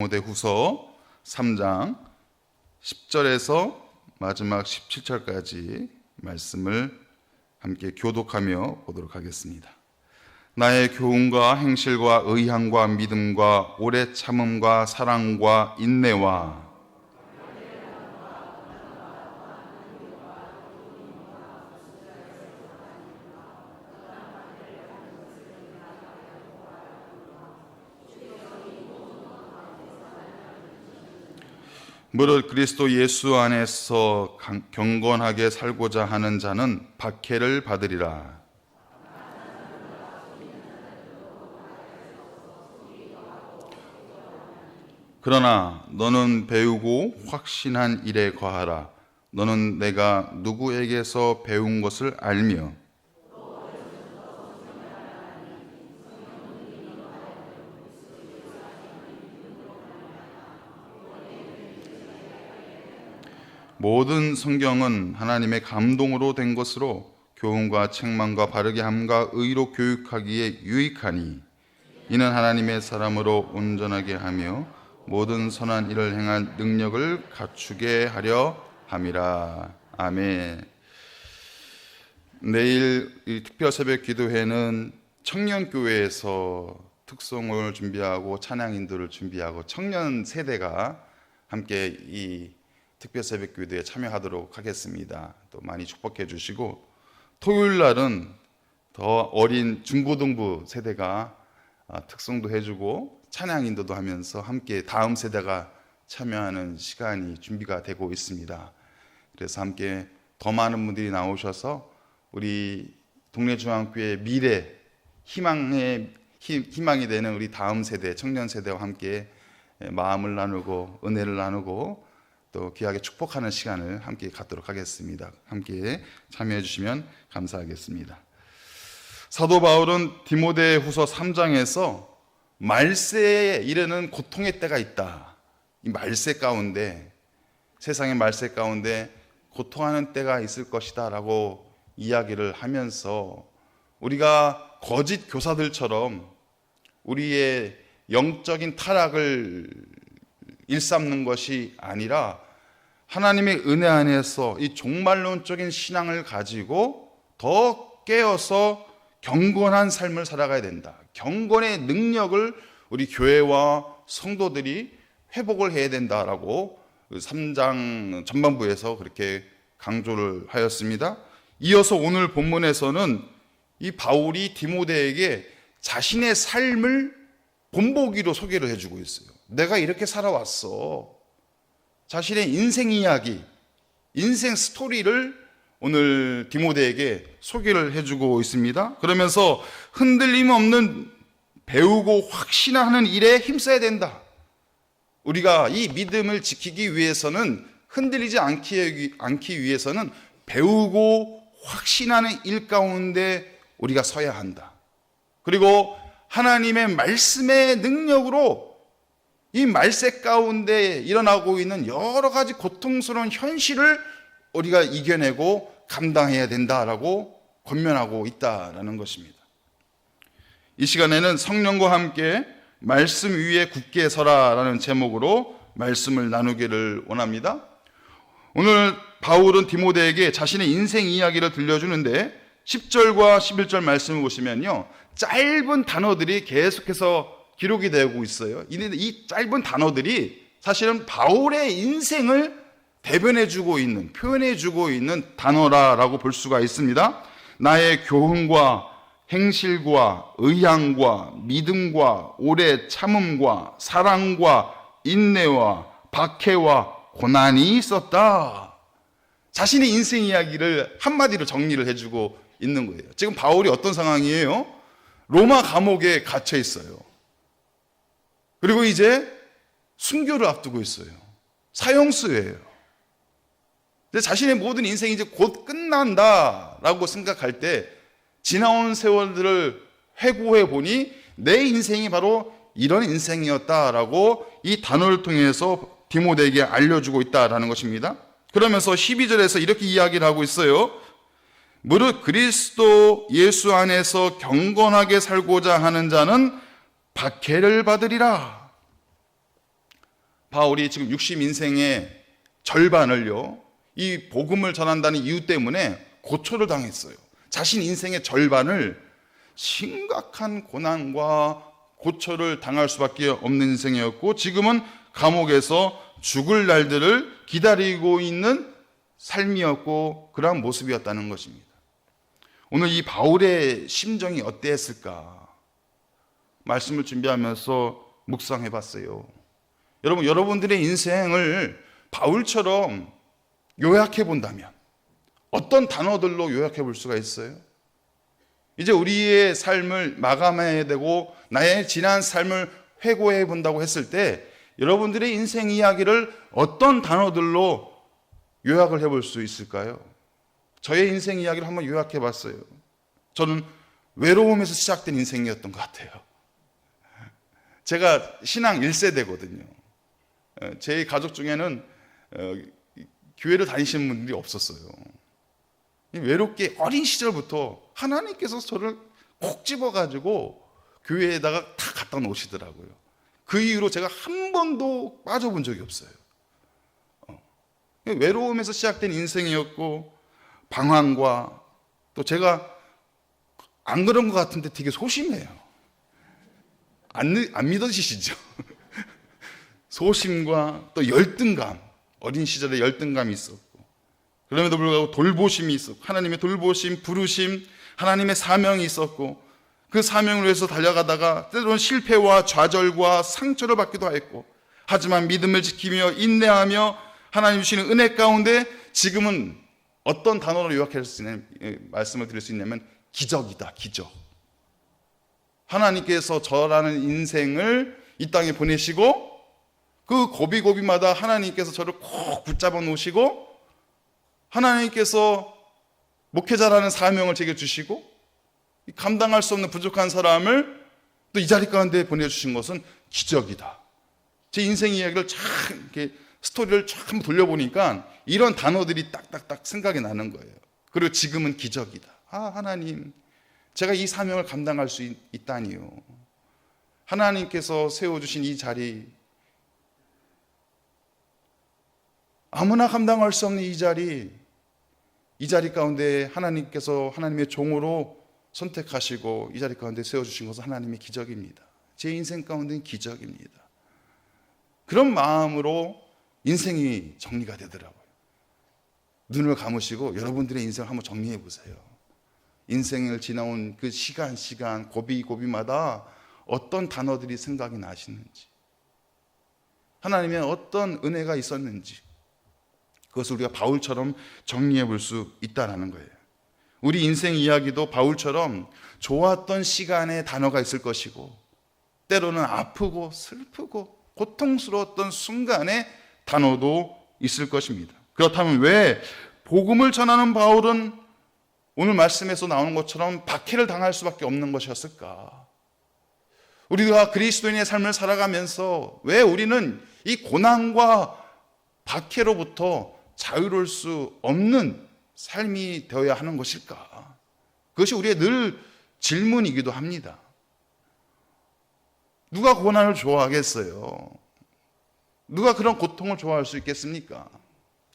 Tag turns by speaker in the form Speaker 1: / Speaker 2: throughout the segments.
Speaker 1: 디모데후서 3장 10절에서 마지막 17절까지 말씀을 함께 교독하며 보도록 하겠습니다. 나의 교훈과 행실과 의향과 믿음과 오래 참음과 사랑과 인내와 무릇 그리스도 예수 안에서 강- 경건하게 살고자 하는 자는 박해를 받으리라. 그러나 너는 배우고 확신한 일에 거하라. 너는 내가 누구에게서 배운 것을 알며 모든 성경은 하나님의 감동으로 된 것으로 교훈과 책망과 바르게 함과 의로 교육하기에 유익하니 이는 하나님의 사람으로 온전하게 하며 모든 선한 일을 행할 능력을 갖추게 하려 함이라. 아멘. 내일 이 특별 새벽 기도회는 청년 교회에서 특송을 준비하고 찬양 인도를 준비하고 청년 세대가 함께 이 특별 새벽 기도에 참여하도록 하겠습니다. 또 많이 축복해 주시고 토요일 날은 더 어린 중고등부 세대가 아, 특송도 해주고 찬양 인도도 하면서 함께 다음 세대가 참여하는 시간이 준비가 되고 있습니다. 그래서 함께 더 많은 분들이 나오셔서 우리 동네 중앙교회 미래 희망의 희- 희망이 되는 우리 다음 세대 청년 세대와 함께 마음을 나누고 은혜를 나누고 또 귀하게 축복하는 시간을 함께 갖도록 하겠습니다. 함께 참여해 주시면 감사하겠습니다. 사도 바울은 디모데 후서 3장에서 말세에 이르는 고통의 때가 있다. 이 말세 가운데, 세상의 말세 가운데 고통하는 때가 있을 것이다. 라고 이야기를 하면서 우리가 거짓 교사들처럼 우리의 영적인 타락을 일삼는 것이 아니라 하나님의 은혜 안에서 이 종말론적인 신앙을 가지고 더 깨어서 경건한 삶을 살아가야 된다. 경건의 능력을 우리 교회와 성도들이 회복을 해야 된다라고 3장 전반부에서 그렇게 강조를 하였습니다. 이어서 오늘 본문에서는 이 바울이 디모데에게 자신의 삶을 본보기로 소개를 해주고 있어요. 내가 이렇게 살아왔어. 자신의 인생 이야기, 인생 스토리를 오늘 디모데에게 소개를 해주고 있습니다. 그러면서 흔들림 없는 배우고 확신하는 일에 힘써야 된다. 우리가 이 믿음을 지키기 위해서는 흔들리지 않기, 위해서는 배우고 확신하는 일 가운데 우리가 서야 한다. 그리고 하나님의 말씀의 능력으로 이 말세 가운데 일어나고 있는 여러 가지 고통스러운 현실을 우리가 이겨내고 감당해야 된다라고 권면하고 있다라는 것입니다. 이 시간에는 성령과 함께 말씀 위에 굳게 서라라는 제목으로 말씀을 나누기를 원합니다. 오늘 바울은 디모데에게 자신의 인생 이야기를 들려주는데 10절과 11절 말씀을 보시면요. 짧은 단어들이 계속해서 기록이 되고 있어요. 이 짧은 단어들이 사실은 바울의 인생을 대변해주고 있는, 표현해주고 있는 단어라라고 볼 수가 있습니다. 나의 교훈과 행실과 의향과 믿음과 오래 참음과 사랑과 인내와 박해와 고난이 있었다. 자신의 인생 이야기를 한마디로 정리를 해주고 있는 거예요. 지금 바울이 어떤 상황이에요? 로마 감옥에 갇혀 있어요. 그리고 이제 순교를 앞두고 있어요. 사형수예요. 자신의 모든 인생이 이제 곧 끝난다라고 생각할 때 지나온 세월들을 회고해 보니 내 인생이 바로 이런 인생이었다라고 이 단어를 통해서 디모데에게 알려주고 있다라는 것입니다. 그러면서 12절에서 이렇게 이야기를 하고 있어요. 무릇 그리스도 예수 안에서 경건하게 살고자 하는 자는 박해를 받으리라. 바울이 지금 60 인생의 절반을요, 이 복음을 전한다는 이유 때문에 고초를 당했어요. 자신 인생의 절반을 심각한 고난과 고초를 당할 수밖에 없는 인생이었고, 지금은 감옥에서 죽을 날들을 기다리고 있는 삶이었고, 그러한 모습이었다는 것입니다. 오늘 이 바울의 심정이 어땠을까? 말씀을 준비하면서 묵상해 봤어요. 여러분, 여러분들의 인생을 바울처럼 요약해 본다면 어떤 단어들로 요약해 볼 수가 있어요? 이제 우리의 삶을 마감해야 되고 나의 지난 삶을 회고해 본다고 했을 때 여러분들의 인생 이야기를 어떤 단어들로 요약을 해볼 수 있을까요? 저의 인생 이야기를 한번 요약해 봤어요. 저는 외로움에서 시작된 인생이었던 것 같아요. 제가 신앙 1세대거든요. 제 가족 중에는 어, 교회를 다니시는 분들이 없었어요. 외롭게 어린 시절부터 하나님께서 저를 콕 집어가지고 교회에다가 다 갖다 놓으시더라고요. 그 이후로 제가 한 번도 빠져본 적이 없어요. 어. 외로움에서 시작된 인생이었고, 방황과 또 제가 안 그런 것 같은데 되게 소심해요. 안, 안 믿어지시죠? 소심과 또 열등감, 어린 시절에 열등감이 있었고, 그럼에도 불구하고 돌보심이 있었고, 하나님의 돌보심, 부르심, 하나님의 사명이 있었고, 그 사명을 위해서 달려가다가 때로는 실패와 좌절과 상처를 받기도 했고, 하지만 믿음을 지키며 인내하며 하나님 주시는 은혜 가운데 지금은 어떤 단어로 요약할 수 있는 말씀을 드릴 수 있냐면 기적이다, 기적. 하나님께서 저라는 인생을 이 땅에 보내시고 그 고비고비마다 하나님께서 저를 꼭 붙잡아 놓으시고 하나님께서 목회자라는 사명을 제게 주시고 감당할 수 없는 부족한 사람을 또 이 자리 가운데 보내주신 것은 기적이다. 제 인생 이야기를 참 이렇게 스토리를 참 돌려보니까 이런 단어들이 딱딱딱 생각이 나는 거예요. 그리고 지금은 기적이다. 아, 하나님, 제가 이 사명을 감당할 수 있, 있다니요. 하나님께서 세워주신 이 자리, 아무나 감당할 수 없는 이 자리, 이 자리 가운데 하나님께서 하나님의 종으로 선택하시고 이 자리 가운데 세워주신 것은 하나님의 기적입니다. 제 인생 가운데는 기적입니다. 그런 마음으로 인생이 정리가 되더라고요. 눈을 감으시고 여러분들의 인생을 한번 정리해 보세요. 인생을 지나온 그 시간, 시간, 고비, 고비마다 어떤 단어들이 생각이 나시는지, 하나님의 어떤 은혜가 있었는지, 그것을 우리가 바울처럼 정리해 볼 수 있다라는 거예요. 우리 인생 이야기도 바울처럼 좋았던 시간에 단어가 있을 것이고, 때로는 아프고 슬프고 고통스러웠던 순간에 단어도 있을 것입니다. 그렇다면 왜 복음을 전하는 바울은 오늘 말씀에서 나오는 것처럼 박해를 당할 수밖에 없는 것이었을까? 우리가 그리스도인의 삶을 살아가면서 왜 우리는 이 고난과 박해로부터 자유로울 수 없는 삶이 되어야 하는 것일까? 그것이 우리의 늘 질문이기도 합니다. 누가 고난을 좋아하겠어요? 누가 그런 고통을 좋아할 수 있겠습니까?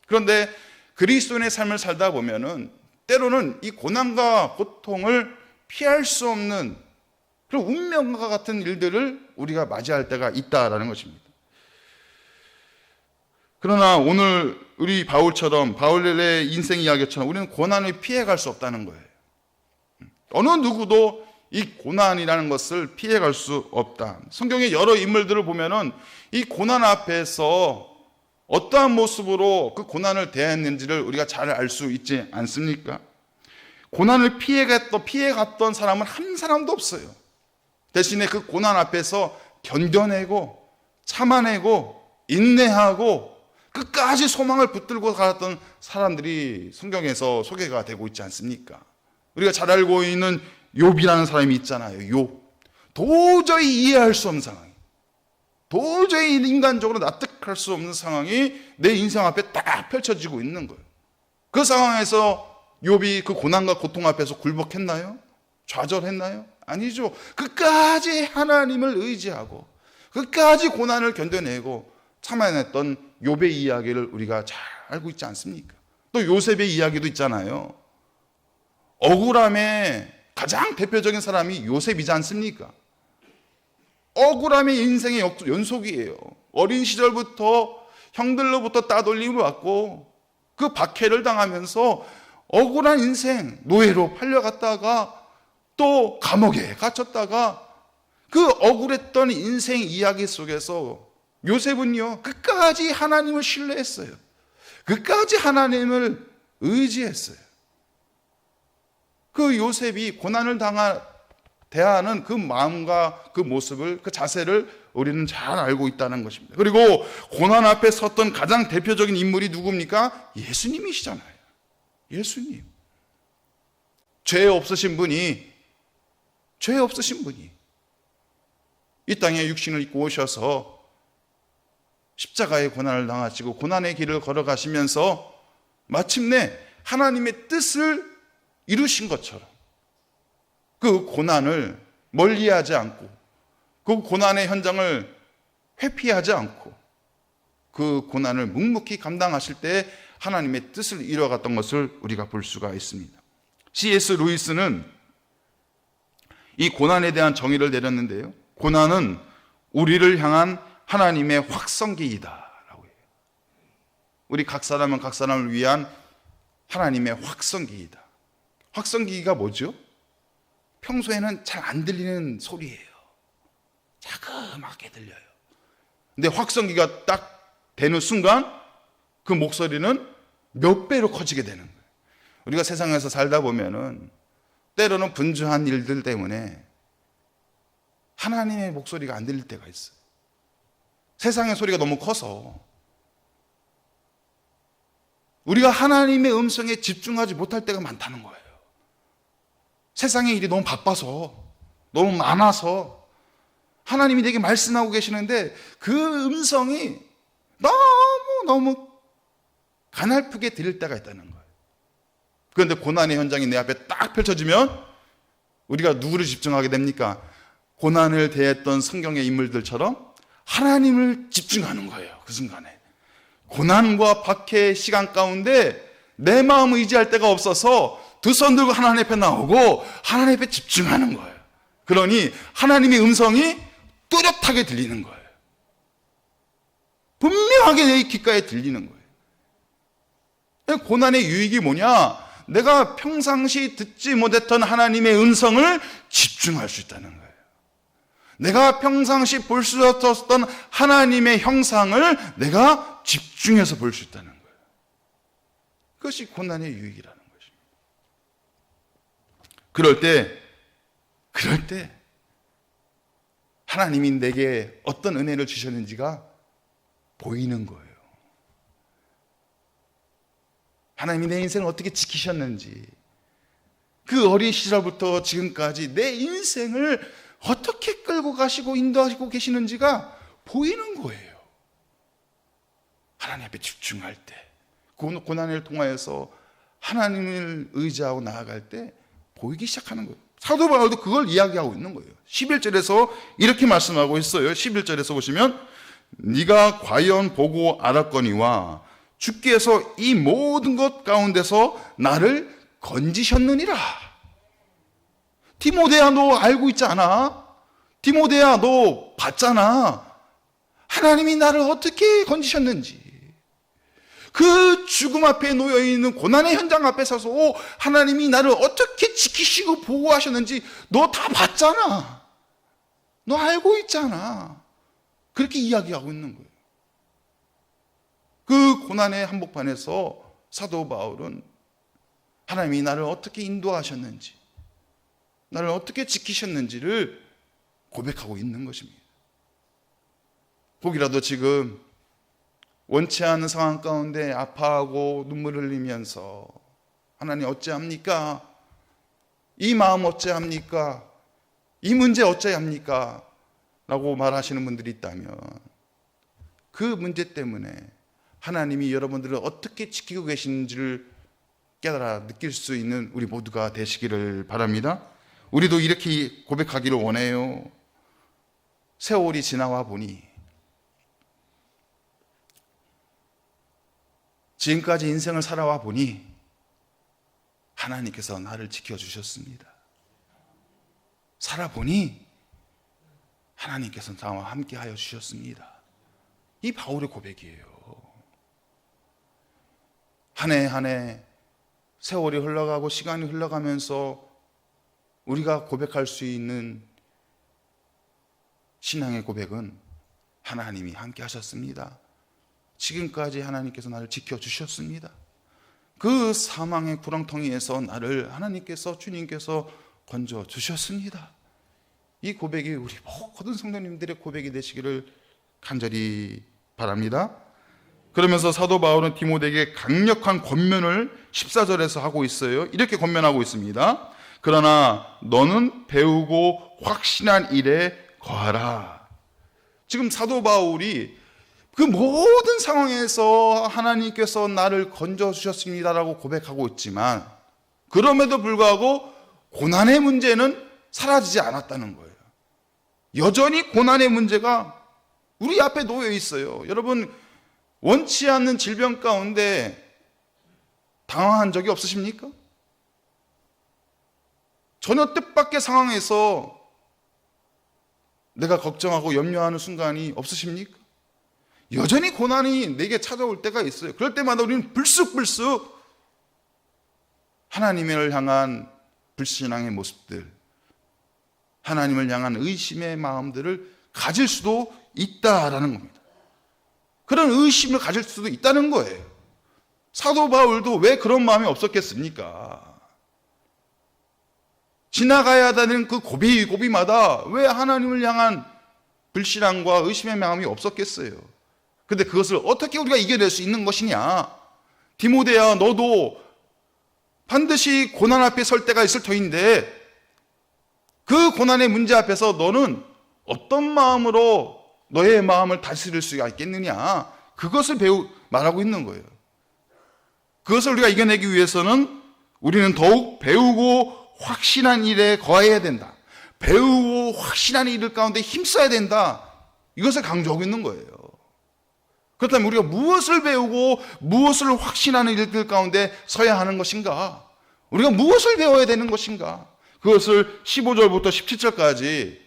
Speaker 1: 그런데 그리스도인의 삶을 살다 보면은 때로는 이 고난과 고통을 피할 수 없는 그런 운명과 같은 일들을 우리가 맞이할 때가 있다라는 것입니다. 그러나 오늘 우리 바울처럼 바울의 인생 이야기처럼 우리는 고난을 피해갈 수 없다는 거예요. 어느 누구도 이 고난이라는 것을 피해갈 수 없다. 성경의 여러 인물들을 보면은 이 고난 앞에서 어떠한 모습으로 그 고난을 대했는지를 우리가 잘 알 수 있지 않습니까? 고난을 피해갔던, 피해갔던 사람은 한 사람도 없어요. 대신에 그 고난 앞에서 견뎌내고, 참아내고, 인내하고, 끝까지 소망을 붙들고 살았던 사람들이 성경에서 소개가 되고 있지 않습니까? 우리가 잘 알고 있는 욥이라는 사람이 있잖아요. 욥. 도저히 이해할 수 없는 상황. 도저히 인간적으로 납득할 수 없는 상황이 내 인생 앞에 딱 펼쳐지고 있는 거예요. 그 상황에서 욥이 그 고난과 고통 앞에서 굴복했나요? 좌절했나요? 아니죠. 끝까지 하나님을 의지하고 끝까지 고난을 견뎌내고 참아냈던 요배 이야기를 우리가 잘 알고 있지 않습니까? 또 요셉의 이야기도 있잖아요. 억울함의 가장 대표적인 사람이 요셉이지 않습니까? 억울함의 인생의 역- 연속이에요. 어린 시절부터 형들로부터 따돌림을 받고 그 박해를 당하면서 억울한 인생, 노예로 팔려갔다가 또 감옥에 갇혔다가 그 억울했던 인생 이야기 속에서 요셉은요, 끝까지 하나님을 신뢰했어요. 끝까지 하나님을 의지했어요. 그 요셉이 고난을 당하, 대하는 그 마음과 그 모습을, 그 자세를 우리는 잘 알고 있다는 것입니다. 그리고 고난 앞에 섰던 가장 대표적인 인물이 누굽니까? 예수님이시잖아요. 예수님. 죄 없으신 분이, 죄 없으신 분이 이 땅에 육신을 입고 오셔서 십자가의 고난을 당하시고 고난의 길을 걸어가시면서 마침내 하나님의 뜻을 이루신 것처럼 그 고난을 멀리하지 않고 그 고난의 현장을 회피하지 않고 그 고난을 묵묵히 감당하실 때 하나님의 뜻을 이뤄갔던 것을 우리가 볼 수가 있습니다. C.S. 루이스는 이 고난에 대한 정의를 내렸는데요. 고난은 우리를 향한 하나님의 확성기이다라고 해요. 우리 각 사람은 각 사람을 위한 하나님의 확성기이다. 확성기가 뭐죠? 평소에는 잘 안 들리는 소리예요. 자그맣게 들려요. 근데 확성기가 딱 되는 순간 그 목소리는 몇 배로 커지게 되는 거예요. 우리가 세상에서 살다 보면은 때로는 분주한 일들 때문에 하나님의 목소리가 안 들릴 때가 있어요. 세상의 소리가 너무 커서 우리가 하나님의 음성에 집중하지 못할 때가 많다는 거예요. 세상의 일이 너무 바빠서, 너무 많아서, 하나님이 내게 말씀하고 계시는데 그 음성이 너무너무 가날프게 들릴 때가 있다는 거예요. 그런데 고난의 현장이 내 앞에 딱 펼쳐지면 우리가 누구를 집중하게 됩니까? 고난을 대했던 성경의 인물들처럼 하나님을 집중하는 거예요. 그 순간에. 고난과 박해의 시간 가운데 내 마음을 의지할 데가 없어서 두 손 들고 하나님 앞에 나오고 하나님 앞에 집중하는 거예요. 그러니 하나님의 음성이 뚜렷하게 들리는 거예요. 분명하게 내 귓가에 들리는 거예요. 고난의 유익이 뭐냐? 내가 평상시 듣지 못했던 하나님의 음성을 집중할 수 있다는 거예요. 내가 평상시 볼 수 없었던 하나님의 형상을 내가 집중해서 볼 수 있다는 거예요. 그것이 고난의 유익이라는 것입니다. 그럴 때, 그럴 때, 하나님이 내게 어떤 은혜를 주셨는지가 보이는 거예요. 하나님이 내 인생을 어떻게 지키셨는지, 그 어린 시절부터 지금까지 내 인생을 어떻게 끌고 가시고 인도하시고 계시는지가 보이는 거예요. 하나님 앞에 집중할 때, 고난을 통하여서 하나님을 의지하고 나아갈 때 보이기 시작하는 거예요. 사도 바울도 그걸 이야기하고 있는 거예요. 11절에서 이렇게 말씀하고 있어요. 11절에서 보시면 네가 과연 보고 알았거니와 주께서 이 모든 것 가운데서 나를 건지셨느니라. 디모데야 너 알고 있지 않아? 디모데야 너 봤잖아. 하나님이 나를 어떻게 건지셨는지. 그 죽음 앞에 놓여 있는 고난의 현장 앞에 서서 하나님이 나를 어떻게 지키시고 보호하셨는지 너 다 봤잖아. 너 알고 있잖아. 그렇게 이야기하고 있는 거예요. 그 고난의 한복판에서 사도 바울은 하나님이 나를 어떻게 인도하셨는지, 나를 어떻게 지키셨는지를 고백하고 있는 것입니다. 혹이라도 지금 원치 않은 상황 가운데 아파하고 눈물을 흘리면서 하나님 어찌합니까? 이 마음 어찌합니까? 이 문제 어찌합니까? 라고 말하시는 분들이 있다면 그 문제 때문에 하나님이 여러분들을 어떻게 지키고 계신지를 깨달아 느낄 수 있는 우리 모두가 되시기를 바랍니다. 우리도 이렇게 고백하기를 원해요. 세월이 지나와 보니 지금까지 인생을 살아와 보니 하나님께서 나를 지켜주셨습니다. 살아보니 하나님께서 나와 함께 하여 주셨습니다. 이 바울의 고백이에요. 한 해 한 해 세월이 흘러가고 시간이 흘러가면서 우리가 고백할 수 있는 신앙의 고백은 하나님이 함께 하셨습니다. 지금까지 하나님께서 나를 지켜주셨습니다. 그 사망의 구렁텅이에서 나를 하나님께서 주님께서 건져 주셨습니다. 이 고백이 우리 모든 성도님들의 고백이 되시기를 간절히 바랍니다. 그러면서 사도 바울은 디모데에게 강력한 권면을 14절에서 하고 있어요. 이렇게 권면하고 있습니다. 그러나 너는 배우고 확신한 일에 거하라. 지금 사도 바울이 그 모든 상황에서 하나님께서 나를 건져주셨습니다라고 고백하고 있지만 그럼에도 불구하고 고난의 문제는 사라지지 않았다는 거예요. 여전히 고난의 문제가 우리 앞에 놓여 있어요. 여러분, 원치 않는 질병 가운데 당황한 적이 없으십니까? 전혀 뜻밖의 상황에서 내가 걱정하고 염려하는 순간이 없으십니까? 여전히 고난이 내게 찾아올 때가 있어요. 그럴 때마다 우리는 불쑥불쑥 하나님을 향한 불신앙의 모습들, 하나님을 향한 의심의 마음들을 가질 수도 있다라는 겁니다. 그런 의심을 가질 수도 있다는 거예요. 사도 바울도 왜 그런 마음이 없었겠습니까? 지나가야 되는 그 고비 고비마다 왜 하나님을 향한 불신앙과 의심의 마음이 없었겠어요? 근데 그것을 어떻게 우리가 이겨낼 수 있는 것이냐? 디모데야, 너도 반드시 고난 앞에 설 때가 있을 터인데 그 고난의 문제 앞에서 너는 어떤 마음으로 너의 마음을 다스릴 수가 있겠느냐? 그것을 배우 말하고 있는 거예요. 그것을 우리가 이겨내기 위해서는 우리는 더욱 배우고 확신한 일에 거해야 된다. 배우고 확신한 일 가운데 힘써야 된다. 이것을 강조하고 있는 거예요. 그렇다면 우리가 무엇을 배우고 무엇을 확신하는 일들 가운데 서야 하는 것인가? 우리가 무엇을 배워야 되는 것인가? 그것을 15절부터 17절까지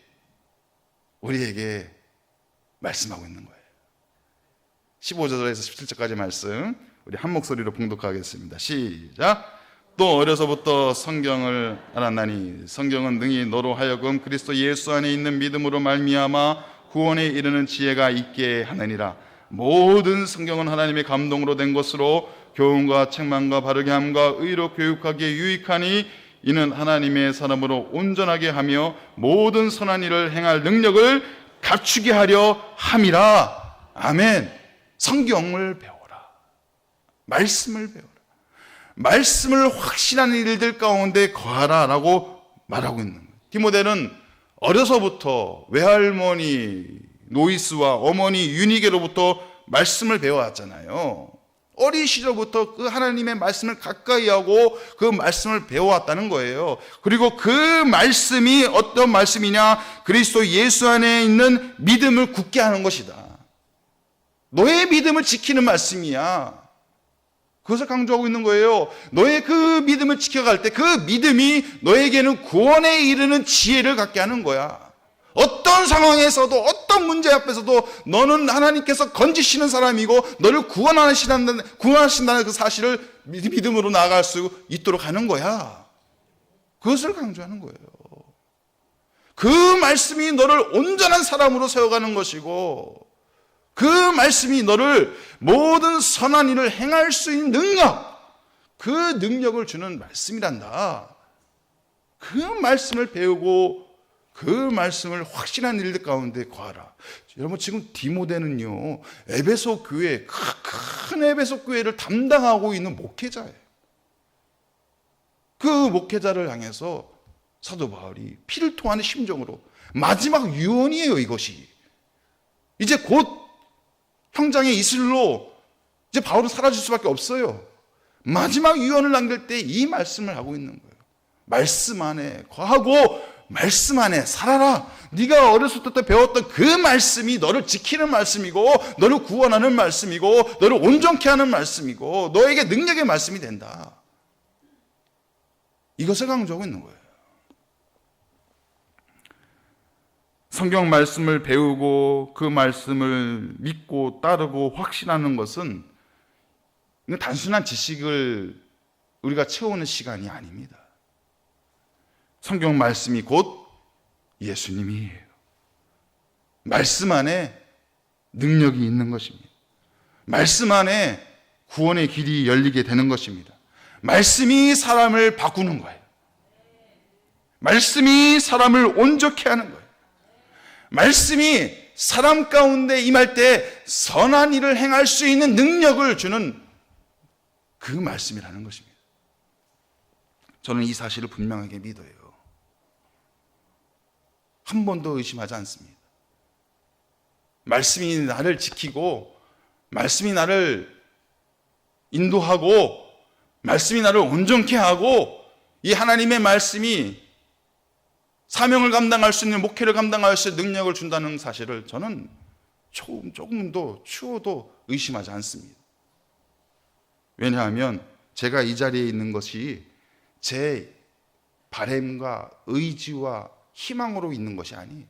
Speaker 1: 우리에게 말씀하고 있는 거예요. 15절에서 17절까지 말씀 우리 한 목소리로 봉독하겠습니다. 시작. 또 어려서부터 성경을 알았나니 성경은 능히 너로 하여금 그리스도 예수 안에 있는 믿음으로 말미암아 구원에 이르는 지혜가 있게 하느니라. 모든 성경은 하나님의 감동으로 된 것으로 교훈과 책망과 바르게 함과 의로 교육하기에 유익하니 이는 하나님의 사람으로 온전하게 하며 모든 선한 일을 행할 능력을 갖추게 하려 함이라. 아멘. 성경을 배워라. 말씀을 배워라. 말씀을 확신하는 일들 가운데 거하라 라고 말하고 있는 거예요. 디모데는 어려서부터 외할머니 노이스와 어머니 유니게로부터 말씀을 배워왔잖아요. 어린 시절부터 그 하나님의 말씀을 가까이 하고 그 말씀을 배워왔다는 거예요. 그리고 그 말씀이 어떤 말씀이냐? 그리스도 예수 안에 있는 믿음을 굳게 하는 것이다. 너의 믿음을 지키는 말씀이야. 그것을 강조하고 있는 거예요. 너의 그 믿음을 지켜갈 때 그 믿음이 너에게는 구원에 이르는 지혜를 갖게 하는 거야. 어떤 상황에서도 어떤 문제 앞에서도 너는 하나님께서 건지시는 사람이고 너를 구원하신다는 구원하신다는 그 사실을 믿음으로 나아갈 수 있도록 하는 거야. 그것을 강조하는 거예요. 그 말씀이 너를 온전한 사람으로 세워가는 것이고 그 말씀이 너를 모든 선한 일을 행할 수 있는 능력, 그 능력을 주는 말씀이란다. 그 말씀을 배우고 그 말씀을 확신한 일들 가운데 거하라. 여러분 지금 디모데는요 에베소 교회 큰 에베소 교회를 담당하고 있는 목회자예요. 그 목회자를 향해서 사도 바울이 피를 통하는 심정으로 마지막 유언이에요 이것이. 이제 곧 형장의 이슬로 이제 바울은 사라질 수밖에 없어요. 마지막 유언을 남길 때 이 말씀을 하고 있는 거예요. 말씀 안에 거하고 말씀 안에 살아라. 네가 어렸을 때부터 배웠던 그 말씀이 너를 지키는 말씀이고 너를 구원하는 말씀이고 너를 온전케 하는 말씀이고 너에게 능력의 말씀이 된다. 이것을 강조하고 있는 거예요. 성경 말씀을 배우고 그 말씀을 믿고 따르고 확신하는 것은 단순한 지식을 우리가 채우는 시간이 아닙니다. 성경 말씀이 곧 예수님이에요. 말씀 안에 능력이 있는 것입니다. 말씀 안에 구원의 길이 열리게 되는 것입니다. 말씀이 사람을 바꾸는 거예요. 말씀이 사람을 온전케 하는 거예요. 말씀이 사람 가운데 임할 때 선한 일을 행할 수 있는 능력을 주는 그 말씀이라는 것입니다. 저는 이 사실을 분명하게 믿어요. 한 번도 의심하지 않습니다. 말씀이 나를 지키고, 말씀이 나를 인도하고, 말씀이 나를 온전케 하고, 이 하나님의 말씀이 사명을 감당할 수 있는 목회를 감당할 수 있는 능력을 준다는 사실을 저는 조금, 조금도 추워도 의심하지 않습니다. 왜냐하면 제가 이 자리에 있는 것이 제 바램과 의지와 희망으로 있는 것이 아니에요.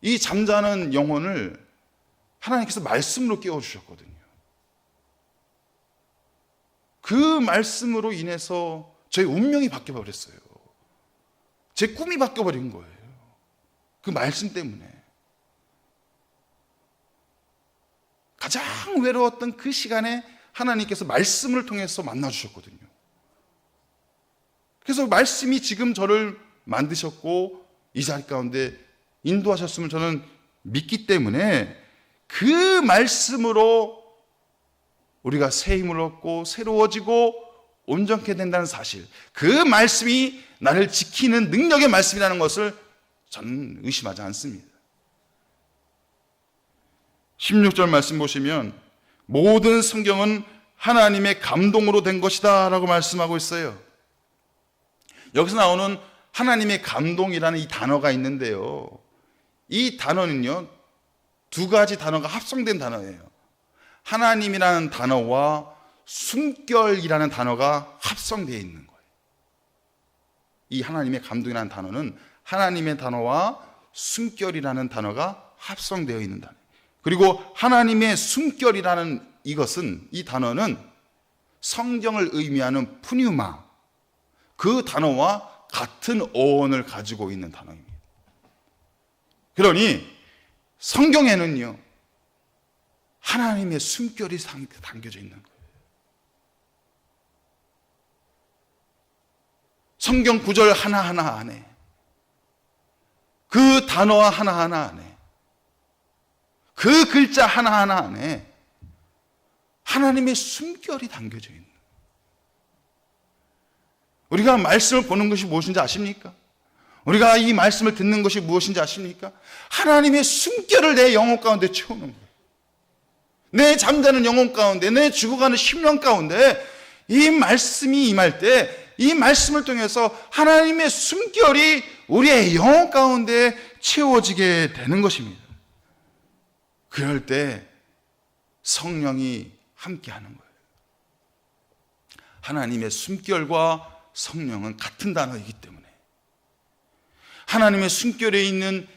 Speaker 1: 이 잠자는 영혼을 하나님께서 말씀으로 깨워주셨거든요. 그 말씀으로 인해서 저희 운명이 바뀌어버렸어요. 제 꿈이 바뀌어버린 거예요. 그 말씀 때문에. 가장 외로웠던 그 시간에 하나님께서 말씀을 통해서 만나주셨거든요. 그래서 말씀이 지금 저를 만드셨고 이 자리 가운데 인도하셨으면 저는 믿기 때문에 그 말씀으로 우리가 새 힘을 얻고 새로워지고 온전케 된다는 사실, 그 말씀이 나를 지키는 능력의 말씀이라는 것을 저는 의심하지 않습니다. 16절 말씀 보시면 모든 성경은 하나님의 감동으로 된 것이다 라고 말씀하고 있어요. 여기서 나오는 하나님의 감동이라는 이 단어가 있는데요. 이 단어는요, 두 가지 단어가 합성된 단어예요. 하나님이라는 단어와 숨결이라는 단어가 합성되어 있는 거예요. 이 하나님의 감동이라는 단어는 하나님의 단어와 숨결이라는 단어가 합성되어 있는 단어. 그리고 하나님의 숨결이라는 이것은 이 단어는 성경을 의미하는 푸뉴마 그 단어와 같은 어원을 가지고 있는 단어입니다. 그러니 성경에는요 하나님의 숨결이 담겨져 있는 거예요. 성경 구절 하나하나 안에 그 단어 하나하나 안에 그 글자 하나하나 안에 하나님의 숨결이 담겨져 있는 우리가 말씀을 보는 것이 무엇인지 아십니까? 우리가 이 말씀을 듣는 것이 무엇인지 아십니까? 하나님의 숨결을 내 영혼 가운데 채우는 거예요. 내 잠자는 영혼 가운데, 내 죽어가는 심령 가운데 이 말씀이 임할 때 이 말씀을 통해서 하나님의 숨결이 우리의 영혼 가운데 채워지게 되는 것입니다. 그럴 때 성령이 함께 하는 거예요. 하나님의 숨결과 성령은 같은 단어이기 때문에 하나님의 숨결에 있는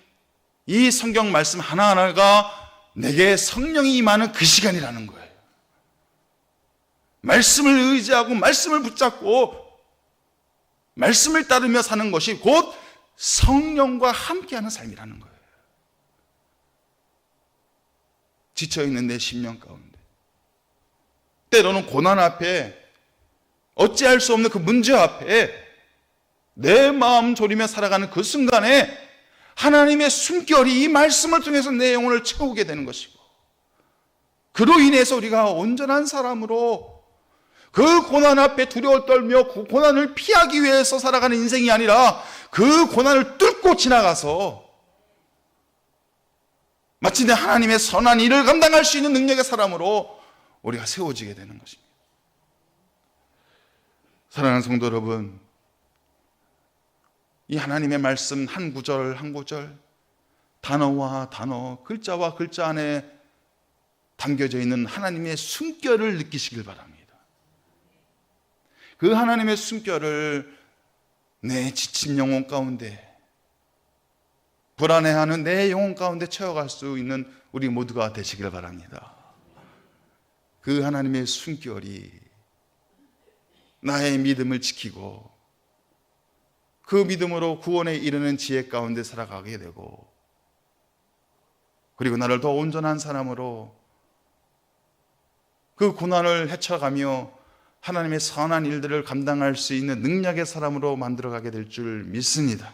Speaker 1: 이 성경 말씀 하나하나가 내게 성령이 임하는 그 시간이라는 거예요. 말씀을 의지하고 말씀을 붙잡고 말씀을 따르며 사는 것이 곧 성령과 함께하는 삶이라는 거예요. 지쳐있는 내 심령 가운데 때로는 고난 앞에 어찌할 수 없는 그 문제 앞에 내 마음 졸이며 살아가는 그 순간에 하나님의 숨결이 이 말씀을 통해서 내 영혼을 채우게 되는 것이고 그로 인해서 우리가 온전한 사람으로 그 고난 앞에 두려워 떨며 그 고난을 피하기 위해서 살아가는 인생이 아니라 그 고난을 뚫고 지나가서 마침내 하나님의 선한 일을 감당할 수 있는 능력의 사람으로 우리가 세워지게 되는 것입니다. 사랑하는 성도 여러분, 이 하나님의 말씀 한 구절 한 구절 단어와 단어, 글자와 글자 안에 담겨져 있는 하나님의 숨결을 느끼시길 바랍니다. 그 하나님의 숨결을 내 지친 영혼 가운데 불안해하는 내 영혼 가운데 채워갈 수 있는 우리 모두가 되시길 바랍니다. 그 하나님의 숨결이 나의 믿음을 지키고 그 믿음으로 구원에 이르는 지혜 가운데 살아가게 되고 그리고 나를 더 온전한 사람으로 그 고난을 헤쳐가며 하나님의 선한 일들을 감당할 수 있는 능력의 사람으로 만들어가게 될 줄 믿습니다.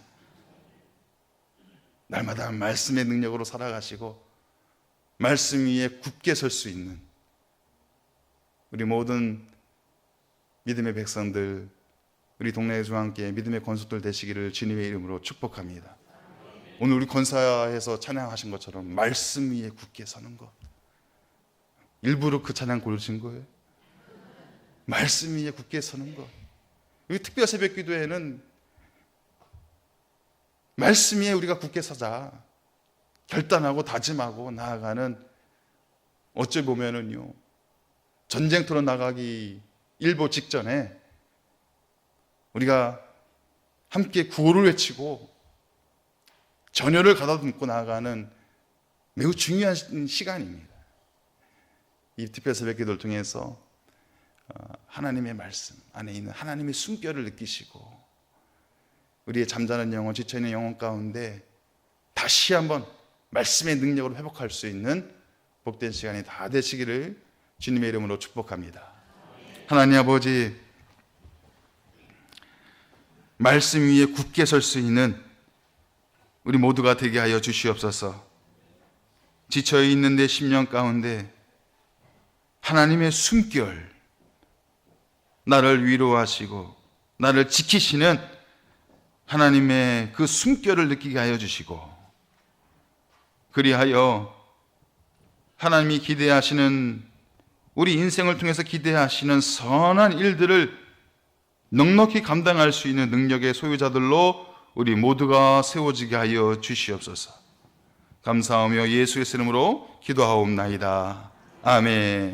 Speaker 1: 날마다 말씀의 능력으로 살아가시고 말씀 위에 굳게 설 수 있는 우리 모든 믿음의 백성들, 우리 동네 중앙교회 믿음의 권속들 되시기를 주님의 이름으로 축복합니다. 오늘 우리 권사에서 찬양하신 것처럼 말씀 위에 굳게 서는 것. 일부러 그 찬양 고르신 거예요. 말씀 위에 굳게 서는 것. 이 특별 새벽 기도회는 말씀 위에 우리가 굳게 서자. 결단하고 다짐하고 나아가는 어찌 보면은요. 전쟁터로 나가기 일보 직전에 우리가 함께 구호를 외치고 전열을 가다듬고 나아가는 매우 중요한 시간입니다. 이 새벽 기도를 통해서 어, 하나님의 말씀 안에 있는 하나님의 숨결을 느끼시고 우리의 잠자는 영혼, 지쳐있는 영혼 가운데 다시 한번 말씀의 능력으로 회복할 수 있는 복된 시간이 다 되시기를 주님의 이름으로 축복합니다. 하나님 아버지, 말씀 위에 굳게 설 수 있는 우리 모두가 되게 하여 주시옵소서. 지쳐 있는 내 심령 가운데 하나님의 숨결, 나를 위로하시고 나를 지키시는 하나님의 그 숨결을 느끼게 하여 주시고 그리하여 하나님이 기대하시는 우리 인생을 통해서 기대하시는 선한 일들을 넉넉히 감당할 수 있는 능력의 소유자들로 우리 모두가 세워지게 하여 주시옵소서. 감사하며 예수의 이름으로 기도하옵나이다. 아멘.